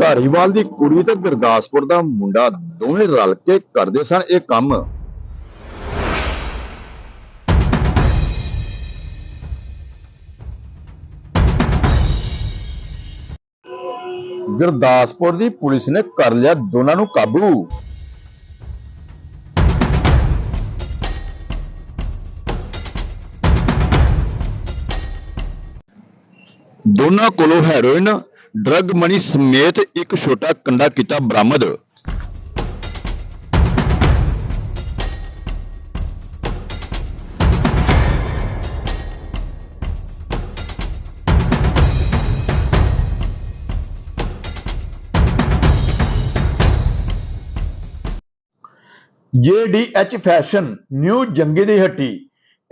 ਧਾਰੀਵਾਲ ਦੀ ਕੁੜੀ ਤੇ ਗੁਰਦਾਸਪੁਰ ਦਾ ਮੁੰਡਾ ਦੋਵੇਂ ਰਲ ਕੇ ਕਰਦੇ ਸਨ ਇਹ ਕੰਮ। ਗੁਰਦਾਸਪੁਰ ਦੀ ਪੁਲਿਸ ਨੇ ਕਰ ਲਿਆ ਦੋਨਾਂ ਨੂੰ ਕਾਬੂ। ਦੋਨਾਂ ਕੋਲੋਂ ਹੈਰੋਇਨ ਡਰੱਗ ਮਨੀ ਸਮੇਤ ਇੱਕ ਛੋਟਾ ਕੰਡਾ ਕੀਤਾ ਬਰਾਮਦ। JDH ਫੈਸ਼ਨ ਨਿਊ ਜੰਗੀ ਦੀ ਹੱਟੀ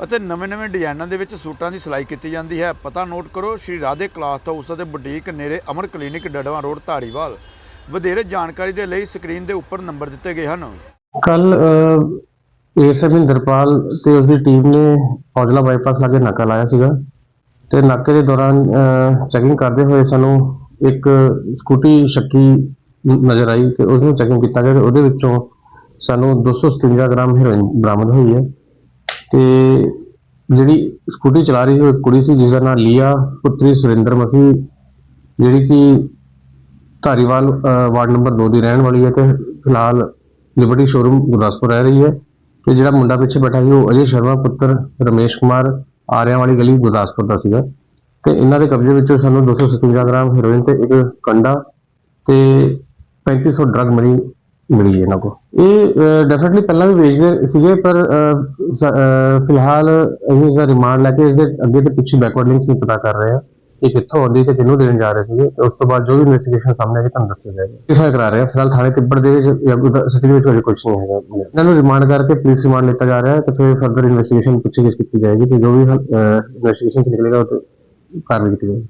ਅਤੇ ਨਵੇਂ-ਨਵੇਂ ਡਿਜ਼ਾਈਨਾਂ ਦੇ ਵਿੱਚ ਸੂਟਾਂ ਦੀ ਸਿਲਾਈ ਕੀਤੀ ਜਾਂਦੀ ਹੈ। ਪਤਾ ਨੋਟ ਕਰੋ, ਸ਼੍ਰੀ ਰਾਧੇ ਕਲਾਥ ਹਾਊਸ ਅਤੇ ਬੁਟੀਕ ਨੇੜੇ ਅਮਰ ਕਲੀਨਿਕ ਡੜਵਾ ਰੋਡ, ਧਾਰੀਵਾਲ। ਵਧੇਰੇ ਜਾਣਕਾਰੀ ਦੇ ਲਈ ਸਕਰੀਨ ਦੇ ਉੱਪਰ ਨੰਬਰ ਦਿੱਤੇ ਗਏ ਹਨ। ਕੱਲ ਏਐਸਐਮ ਇੰਦਰਪਾਲ ਤੇ ਉਸਦੀ ਟੀਮ ਨੇ ਔਜਲਾ ਬਾਈਪਾਸ ਲਾਗੇ ਨਾਕਾ ਲਾਇਆ ਸੀਗਾ ਤੇ ਨਾਕੇ ਦੇ ਦੌਰਾਨ ਚੈਕਿੰਗ ਕਰਦੇ ਹੋਏ ਸਾਨੂੰ ਇੱਕ ਸਕੂਟੀ ਸ਼ੱਕੀ ਨਜ਼ਰ ਆਈ ਤੇ ਉਸ ਨੂੰ ਚੈਕਿੰਗ ਕੀਤਾ ਗਿਆ ਤੇ ਉਹਦੇ ਵਿੱਚੋਂ ਸਾਨੂੰ 257 ਗ੍ਰਾਮ ਹੈਰੋਇਨ ਬਰਾਮਦ ਹੋਈ ਹੈ। ਤੇ ਜਿਹੜੀ ਸਕੂਟੀ ਚਲਾ ਰਹੀ ਉਹ ਇੱਕ ਕੁੜੀ ਸੀ ਜਿਸ ਦਾ ਨਾਮ ਲੀਆ, ਪੁੱਤਰੀ ਸੁਰਿੰਦਰ ਮਸੀਹ ਜਿਹੜੀ ਕਿ ਧਾਰੀਵਾਲ ਵਾਰਡ ਨੰਬਰ 2 ਦੀ ਰਹਿਣ ਵਾਲੀ ਹੈ ਤੇ ਫਿਲਹਾਲ ਲਿਬਰਟੀ ਸ਼ੋਰੂਮ ਗੁਰਦਾਸਪੁਰ ਰਹਿ ਰਹੀ ਹੈ ਤੇ ਜਿਹੜਾ ਮੁੰਡਾ ਪਿੱਛੇ ਬੈਠਾ ਸੀ, ਉਹ ਅਜੇ ਸ਼ਰਮਾ ਪੁੱਤਰ ਰਮੇਸ਼ ਕੁਮਾਰ ਆਰਿਆਂ ਵਾਲੀ ਗਲੀ ਗੁਰਦਾਸਪੁਰ ਦਾ ਸੀਗਾ। ਤੇ ਇਹਨਾਂ ਦੇ ਕਬਜ਼ੇ ਵਿੱਚੋਂ ਸਾਨੂੰ 257 ਗ੍ਰਾਮ ਹੈਰੋਇਨ ਤੇ ਇੱਕ ਕੰਡਾ ਤੇ 3500 ਡਰਗ ਮਰੀ ਮਿਲੀ ਇਹਨਾਂ ਕੋ ਇਹ ਡੈਫੀਨਿਟਲੀ ਪਹਿਲਾਂ ਵੀ ਵੇਚਦੇ ਸੀਗੇ, ਪਰ ਫਿਲਹਾਲ ਅਸੀਂ ਇਸ ਦਾ ਰਿਮਾਂਡ ਲੈ ਕੇ ਇਸ ਦੇ ਅੱਗੇ ਤੇ ਪਿੱਛੇ ਬੈਕਵਰਡ ਲਿੰਕਸ ਹੀ ਪਤਾ ਕਰ ਰਹੇ ਹਾਂ ਇਹ ਕਿੱਥੋਂ ਆਉਂਦੀ ਤੇ ਕਿਹਨੂੰ ਦੇਣ ਜਾ ਰਹੇ ਸੀਗੇ। ਤੇ ਉਸ ਤੋਂ ਬਾਅਦ ਜੋ ਵੀ ਇਨਵੈਸਟੀਗੇਸ਼ਨ ਸਾਹਮਣੇ ਆਏਗੀ ਤੁਹਾਨੂੰ ਦੱਸਿਆ ਜਾਏਗਾ। ਕਿਫਾ ਕਰਾ ਰਹੇ ਹਾਂ ਫਿਲਹਾਲ ਥਾਣੇ ਤਿੱਬੜ ਦੇ ਵਿੱਚ ਸਿਟੀ ਵਿੱਚ ਅਜੇ ਕੁਝ ਨਹੀਂ ਹੈਗਾ। ਇਹਨਾਂ ਨੂੰ ਰਿਮਾਂਡ ਕਰਕੇ ਪੁਲਿਸ ਰਿਮਾਂਡ ਲਿੱਤਾ ਜਾ ਰਿਹਾ ਹੈ, ਤੇ ਫਿਰ ਫਰਦਰ ਇਨਵੈਸਟੀਗੇਸ਼ਨ ਪੁੱਛਗਿੱਛ ਕੀਤੀ ਜਾਏਗੀ ਤੇ ਜੋ ਵੀ ਇਨਵੈਸਟੀਗੇਸ਼ਨ ਨਿਕਲੇਗਾ ਉਹ ਕਾਰਵਾਈ ਕੀਤੀ ਜਾਏਗੀ।